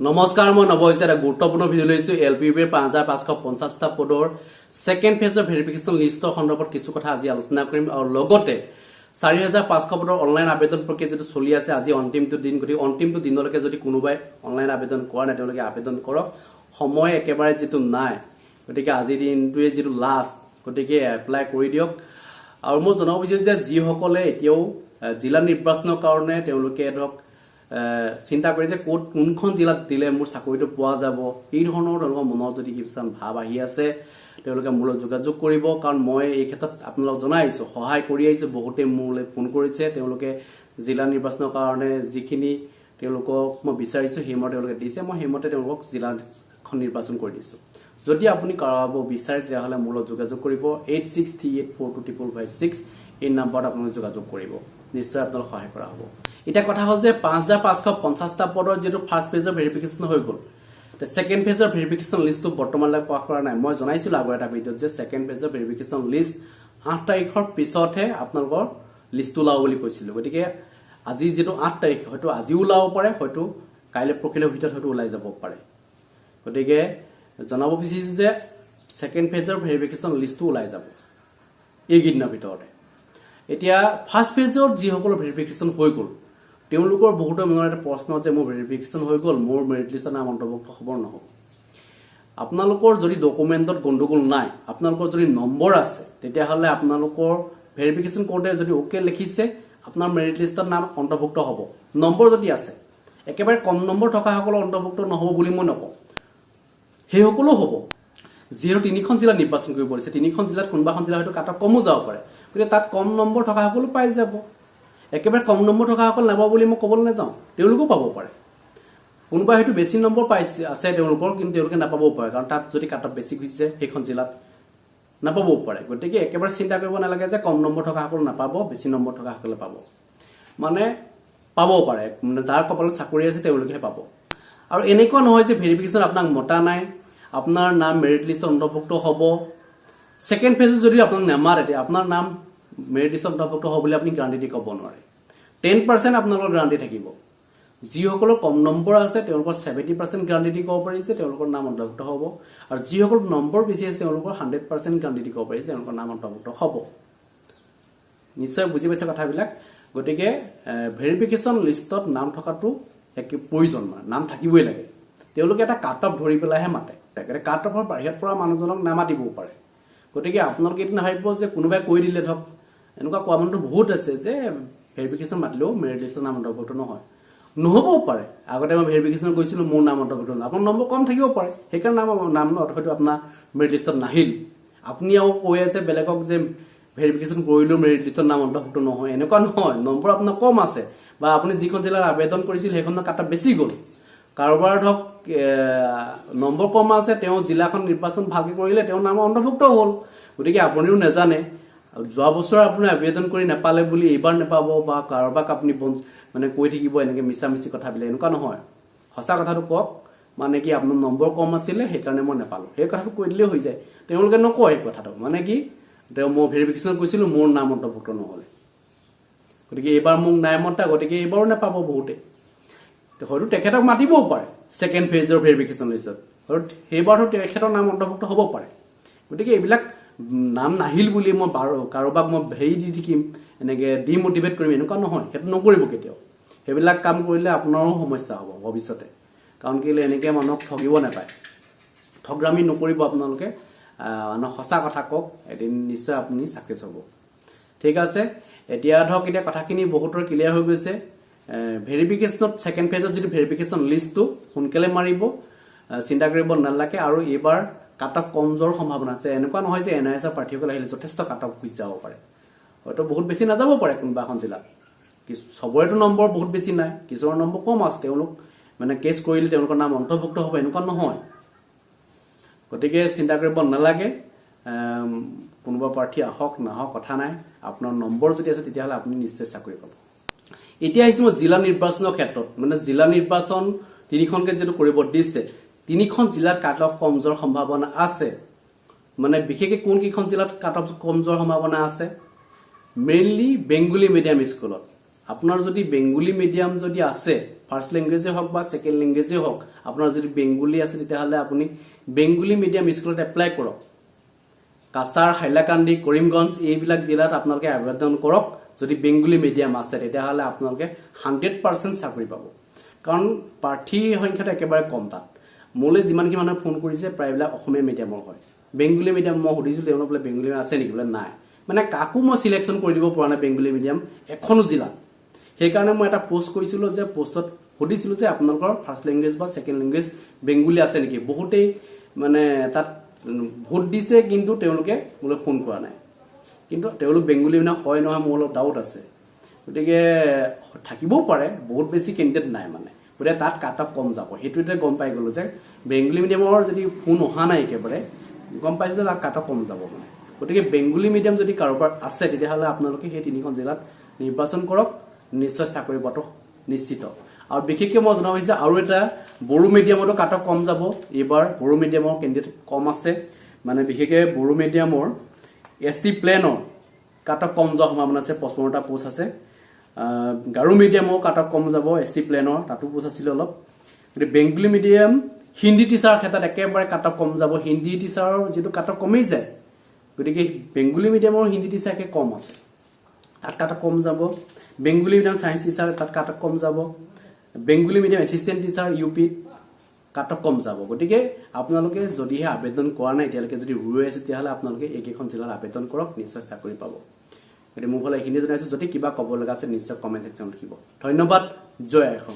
নমস্কাৰ, মই নৱ হৈছে এটা গুৰুত্বপূৰ্ণ ভিডিঅ' লৈছোঁ এল পি ইউৰ পাঁচ হাজাৰ পাঁচশো পঞ্চাছটা পদৰ ছেকেণ্ড ফেজৰ ভেৰিফিকেশ্যন লিষ্টৰ সন্দৰ্ভত কিছু কথা আজি আলোচনা কৰিম আৰু লগতে চাৰি হাজাৰ পাঁচশো পদৰ অনলাইন আবেদন প্ৰক্ৰিয়া যিটো চলি আছে, আজি অন্তিমটো দিন। গতিকে অন্তিমটো দিনলৈকে যদি কোনোবাই অনলাইন আবেদন কৰা নাই, তেওঁলোকে আবেদন কৰক। সময় একেবাৰে যিটো নাই, গতিকে আজিৰ দিনটোৱে যিটো লাষ্ট গতিকে এপ্লাই কৰি দিয়ক। আৰু মই জনাব বিচাৰিছোঁ যে যিসকলে এতিয়াও জিলা নিৰ্বাচনৰ কাৰণে তেওঁলোকে ধৰক চিন্তা কৰিছে ক'ত কোনখন জিলাত দিলে মোৰ চাকৰিটো পোৱা যাব এই ধৰণৰ তেওঁলোকৰ মনত যদি কিছুমান ভাৱ আহি আছে তেওঁলোকে মোৰ লগত যোগাযোগ কৰিব। কাৰণ মই এই ক্ষেত্ৰত আপোনালোকক জনাই আহিছোঁ সহায় কৰি আহিছোঁ বহুতে মোলৈ ফোন কৰিছে। তেওঁলোকে জিলা নিৰ্বাচনৰ কাৰণে যিখিনি তেওঁলোকক মই বিচাৰিছোঁ সেইমতে তেওঁলোকে দিছে। মই সেইমতে তেওঁলোকক জিলাখন নিৰ্বাচন কৰি দিছোঁ। যদি আপুনি কৰাব বিচাৰে তেতিয়াহ'লে মোৰ লগত যোগাযোগ কৰিব। Eight six three eight four two triple five six এই নাম্বাৰত আপোনালোকে যোগাযোগ কৰিব। নিশ্চয় আপোনালোক সহায় কৰা হ'ব। এতিয়া কথা হ'ল যে পাঁচ হাজাৰ পাঁচশ পঞ্চাছটা পদৰ যিটো ফাৰ্ষ্ট পেজৰ ভেৰিফিকেশ্যন হৈ গ'ল। ছেকেণ্ড পেজৰ ভেৰিফিকেশ্যন লিষ্টটো বৰ্তমানলৈকে প্ৰকাশ কৰা নাই। মই জনাইছিলোঁ আগৰ এটা ভিডিঅ'ত যে ছেকেণ্ড পেজৰ ভেৰিফিকেশ্যন লিষ্ট আঠ তাৰিখৰ পিছতহে আপোনালোকৰ লিষ্টটো ওলাব বুলি কৈছিলোঁ। গতিকে আজি যিটো আঠ তাৰিখ হয়তো আজিও ওলাব পাৰে হয়তো কাইলৈ পৰহিলৰ ভিতৰত হয়তো ওলাই যাব পাৰে। গতিকে জনাব বিচাৰিছোঁ যে ছেকেণ্ড ফেজৰ ভেৰিফিকেশ্যন লিষ্টটো ওলাই যাব। এইকেইদিনৰ ভিতৰতে। এতিয়া ফাৰ্ষ্ট ফেজৰ যিসকলৰ ভেৰিফিকেশ্যন হৈ গ'ল তেওঁলোকৰ বহুতৰ মনত এটা প্ৰশ্ন যে মোৰ ভেৰিফিকেশ্যন হৈ গ'ল মোৰ মেৰিট লিষ্টৰ নাম অন্তৰ্ভুক্ত হ'ব নহ'ব। আপোনালোকৰ যদি ডকুমেণ্টত গণ্ডগোল নাই আপোনালোকৰ যদি নম্বৰ আছে তেতিয়াহ'লে আপোনালোকৰ ভেৰিফিকেশ্যন কৰোঁতে যদি অ'কে লিখিছে আপোনাৰ মেৰিট লিষ্টত নাম অন্তৰ্ভুক্ত হ'ব। নম্বৰ যদি আছে একেবাৰে কম নম্বৰ থকাসকলৰ অন্তৰ্ভুক্ত নহ'ব বুলি মই নকওঁ। সেইসকলো হ'ব। যিহেতু তিনিখন জিলাত নিৰ্বাচন কৰিব দিছে তিনিখন জিলাত কোনোবা এখন জিলা হয়তো কাট অফ কমো যাব পাৰে গতিকে তাত কম নম্বৰ থকাসকলো পাই যাব। একেবাৰে কম নম্বৰ থকাসকল নাপাব বুলি মই ক'বলৈ নাযাওঁ। তেওঁলোকেও পাব পাৰে। কোনোবাই হয়তো বেছি নম্বৰ পাইছে, আছে তেওঁলোকৰ, কিন্তু তেওঁলোকে নাপাবও পাৰে। কাৰণ তাত যদি কাট অফ বেছি গুচিছে সেইখন জিলাত নাপাবও পাৰে। গতিকে একেবাৰে চিন্তা কৰিব নালাগে যে কম নম্বৰ থকাসকল নাপাব, বেছি নম্বৰ থকাসকলে পাব। মানে পাবও পাৰে। মানে যাৰ কপালত চাকৰি আছে, তেওঁলোকেহে পাব। আৰু এনেকুৱা নহয় যে ভেৰিফিকেশ্যন আপোনাক মতা নাই, আপোনাৰ নাম মেৰিট লিষ্টত অন্তৰ্ভুক্ত হ'ব। ছেকেণ্ড ফেজত যদি আপোনাক তেতিয়া আপোনাৰ নাম মেৰিট লিষ্টত অন্তৰ্ভুক্ত হ'ব বুলি আপুনি গ্ৰাণ্টি দি ক'ব নোৱাৰে। টেন পাৰ্চেণ্ট আপোনালোকৰ গ্ৰাণ্টি থাকিব। যিসকলৰ কম নম্বৰ আছে, তেওঁলোকৰ ছেভেণ্টি পাৰ্চেণ্ট গ্ৰাণ্টি দি ক'ব পাৰি যে তেওঁলোকৰ নাম অন্তৰ্ভুক্ত হ'ব। আৰু যিসকল নম্বৰ বেছি আছে, তেওঁলোকৰ হাণ্ড্ৰেড পাৰ্চেণ্ট গ্ৰাণ্টি দি ক'ব পাৰি তেওঁলোকৰ নাম অন্তৰ্ভুক্ত হ'ব। নিশ্চয় বুজি পাইছে কথাবিলাক। গতিকে ভেৰিফিকেশ্যন লিষ্টত নাম থকাটো একে প্ৰয়োজন মানে নাম থাকিবই লাগে। তেওঁলোকে এটা কাট অফ ধৰি পেলাইহে মাতে। তেখেতে কাট অফৰ বাহিৰত পৰা মানুহজনক নামাতিবও পাৰে। গতিকে আপোনালোকে এইটো নাভাবিব যে কোনোবাই কৈ দিলে ধৰক, এনেকুৱা কোৱা মানুহটো বহুত আছে যে ভেৰিফিকেশ্যন মাতিলেও মেৰিট লিষ্টৰ নাম অন্তৰ্ভুক্ত নহয়। নহ'বও পাৰে। আগতে মই ভেৰিফিকেশ্যন গৈছিলোঁ, মোৰ নাম অন্তৰ্ভুক্ত আপোনাৰ নম্বৰ কম থাকিব পাৰে। সেইকাৰণে নাম নাম হয়তো আপোনাৰ মেৰিট লিষ্টত নাহিল। আপুনি আৰু কৈ আছে বেলেগক যে ভেৰিফিকেশ্যন কৰিলেও মেৰিট লিষ্টত নাম অন্তৰ্ভুক্ত নহয়। এনেকুৱা নহয়। নম্বৰ আপোনাৰ কম আছে। বা আপুনি যিখন জিলাত আবেদন কৰিছিল, সেইখনৰ কাটা বেছি গ'ল। কাৰোবাৰ ধৰক নম্বৰ কম আছে, তেওঁ জিলাখন নিৰ্বাচন ভালকৈ কৰিলে, তেওঁৰ নাম অন্তৰ্ভুক্ত হ'ল। গতিকে আপুনিও নাজানে। যোৱা বছৰ আপুনি আবেদন কৰি নাপালে বুলি এইবাৰ নাপাব বা কাৰোবাক আপুনি বঞ্চ মানে কৈ থাকিব এনেকৈ মিছামিছি কথাবিলাক এনেকুৱা নহয়। সঁচা কথাটো কওক মানে কি আপোনাৰ নম্বৰ কম আছিলে সেইকাৰণে মই নাপালোঁ। সেই কথাটো কৈ দিলেই হৈ যায়। তেওঁলোকে নকয় এই কথাটো। মানে কি তেওঁ মই ভেৰিফিকেশ্যন কৰিছিলোঁ মোৰ নাম অন্তৰ্ভুক্ত নহ'লে। গতিকে এইবাৰ মোক নাই মতা গতিকে এইবাৰো নাপাব বহুতে। হয়তো তেখেতক মাতিবও পাৰে ছেকেণ্ড ফেজৰ ভেৰিফিকেশ্যন লিষ্টত হয়তো সেইবাৰতো তেখেতৰ নাম অন্তৰ্ভুক্ত হ'ব পাৰে। গতিকে এইবিলাক নাম নাহিল বুলি মই কাৰোবাক মই হেৰি দি থাকিম এনেকৈ ডিমটিভেট কৰিম এনেকুৱা নহয় সেইটো নকৰিব কেতিয়াও। সেইবিলাক কাম কৰিলে আপোনাৰো সমস্যা হ'ব ভৱিষ্যতে। কাৰণ কেলৈ এনেকৈ মানুহক ঠগিব নাপায়। ঠগৰামি নকৰিব আপোনালোকে। আহ, মানুহক সঁচা কথা কওক এদিন নিশ্চয় আপুনি ছাকচেছ হ'ব। ঠিক আছে এতিয়া ধৰক এতিয়া কথাখিনি বহুতৰ ক্লিয়াৰ হৈ গৈছে। ভেৰিফিকেশ্যনত ছেকেণ্ড ফেজত যিটো ভেৰিফিকেশ্যন লিষ্টটো সোনকালে মাৰিব। চিন্তা কৰিব নালাগে। আৰু এইবাৰ কাট অফ কম যোৱাৰ সম্ভাৱনা আছে। এনেকুৱা নহয় যে এন আই এছৰ প্ৰাৰ্থীসকল আহিলে যথেষ্ট কাট অফ গুচি যাব পাৰে। হয়তো বহুত বেছি নাযাব পাৰে কোনোবা এখন জিলাত। কিছু চবৰেতো নম্বৰ বহুত বেছি নাই কিছুমানৰ নম্বৰ কম আছে। তেওঁলোক মানে কেছ কৰিলে তেওঁলোকৰ নাম অন্তৰ্ভুক্ত হ'ব এনেকুৱা নহয়। গতিকে চিন্তা কৰিব নালাগে। কোনোবা প্ৰাৰ্থী আহক নাহক কথা নাই। আপোনাৰ নম্বৰ যদি আছে তেতিয়াহ'লে আপুনি নিশ্চয় চাকৰি পাব। এতিয়া আহিছোঁ মই জিলা নিৰ্বাচনৰ ক্ষেত্ৰত। মানে জিলা নিৰ্বাচন তিনিখনকৈ যিটো কৰিব দিছে তিনিখন জিলাত কাট অফ কম যোৱাৰ সম্ভাৱনা আছে। মানে বিশেষকৈ কোনকেইখন জিলাত কাট অফ কম যোৱাৰ সম্ভাৱনা আছে? মেইনলি বেংগলী মিডিয়াম স্কুলত আপোনাৰ যদি বেংগলী মিডিয়াম যদি আছে ফাৰ্ষ্ট লেংগুৱেজে হওক বা ছেকেণ্ড লেংগুৱেজে হওক, আপোনাৰ যদি বেংগলী আছে, তেতিয়াহ'লে আপুনি বেংগলী মিডিয়াম স্কুলত এপ্লাই কৰক। কাছাৰ, হাইলাকান্দি, কৰিমগঞ্জ, এইবিলাক জিলাত আপোনালোকে আবেদন কৰক। যদি বেংগলী মিডিয়াম আছে, তেতিয়াহ'লে আপোনালোকে হাণ্ড্ৰেড পাৰ্চেণ্ট চাকৰি পাব। কাৰণ প্ৰাৰ্থীৰ সংখ্যাটো একেবাৰে কম তাত। মোলৈ যিমানখিনি মানুহে ফোন কৰিছে প্ৰায়বিলাক অসমীয়া মিডিয়ামৰ হয়। বেংগলী মিডিয়াম মই সুধিছোঁ, তেওঁলোক বোলে বেংগলী আছে নেকি? বোলে, নাই। মানে কাকো মই চিলেকশ্যন কৰি দিব পৰা নাই বেংগলী মিডিয়াম এখনও জিলাত। সেইকাৰণে মই এটা পোষ্ট কৰিছিলোঁ যে পোষ্টত সুধিছিলোঁ যে, আপোনালোকৰ ফাৰ্ষ্ট লেংগুৱেজ বা ছেকেণ্ড লেংগুৱেজ বেংগলী আছে নেকি? বহুতেই মানে তাত ভোট দিছে, কিন্তু তেওঁলোকে মোলৈ ফোন কৰা নাই। কিন্তু তেওঁলোক বেংগলী মানে হয় নহয় মোৰ অলপ ডাউট আছে। গতিকে থাকিবও পাৰে, বহুত বেছি কেণ্ডিডেট নাই মানে। গতিকে তাত কাট অফ কম যাব। সেইটোতে গম পাই গ'লো যে বেংগলী মিডিয়ামৰ যদি ফোন অহা নাই একেবাৰে গম পাইছোঁ যে তাত কাট অফ কম যাব মানে। গতিকে বেংগলী মিডিয়াম যদি কাৰোবাৰ আছে তেতিয়াহ'লে আপোনালোকে সেই তিনিখন জিলাত নিৰ্বাচন কৰক নিশ্চয় চাকৰি পোৱাটো নিশ্চিত। আৰু বিশেষকৈ মই জনাব বিচাৰিছোঁ আৰু এটা বড়ো মিডিয়ামতো কাট অফ কম যাব। এইবাৰ বড়ো মিডিয়ামৰ কেণ্ডিডেট কম আছে। মানে বিশেষকৈ বড়ো মিডিয়ামৰ এছ টি প্লেনৰ কাট অফ কম যোৱাৰ সম্ভাৱনা আছে পঁচপন্নটা পোষ্ট আছে। গাৰো মিডিয়ামৰ কাট অফ কম যাব এছ টি প্লেনৰ তাতো পোষ্ট আছিলে অলপ। গতিকে বেংগলী মিডিয়াম হিন্দী টিচাৰৰ ক্ষেত্ৰত একেবাৰে কাট অফ কম যাব হিন্দী টিচাৰৰ যিটো কাট অফ কমেই যায়। গতিকে বেংগলী মিডিয়ামৰ হিন্দী টিচাৰ একে কম আছে। তাত কাট অফ কম যাব। বেংগলী মিডিয়াম ছায়েন্স টিচাৰ তাত কাট অফ কম যাব। Bengali medium assistant teacher you পিত কাট অফ কম যাব। গতিকে আপোনালোকে যদিহে আবেদন কৰা নাই, এতিয়ালৈকে যদি ৰৈ আছে, তেতিয়াহ'লে আপোনালোকে এইকেইখন জিলাত আবেদন কৰক, নিশ্চয় চাকৰি পাব। গতিকে মোৰ ফালে এইখিনিয়ে জনাইছোঁ যদি কিবা ক'ব লগা আছে, নিশ্চয় কমেণ্ট ছেকশ্যনত লিখিব। ধন্যবাদ, জয় আইখন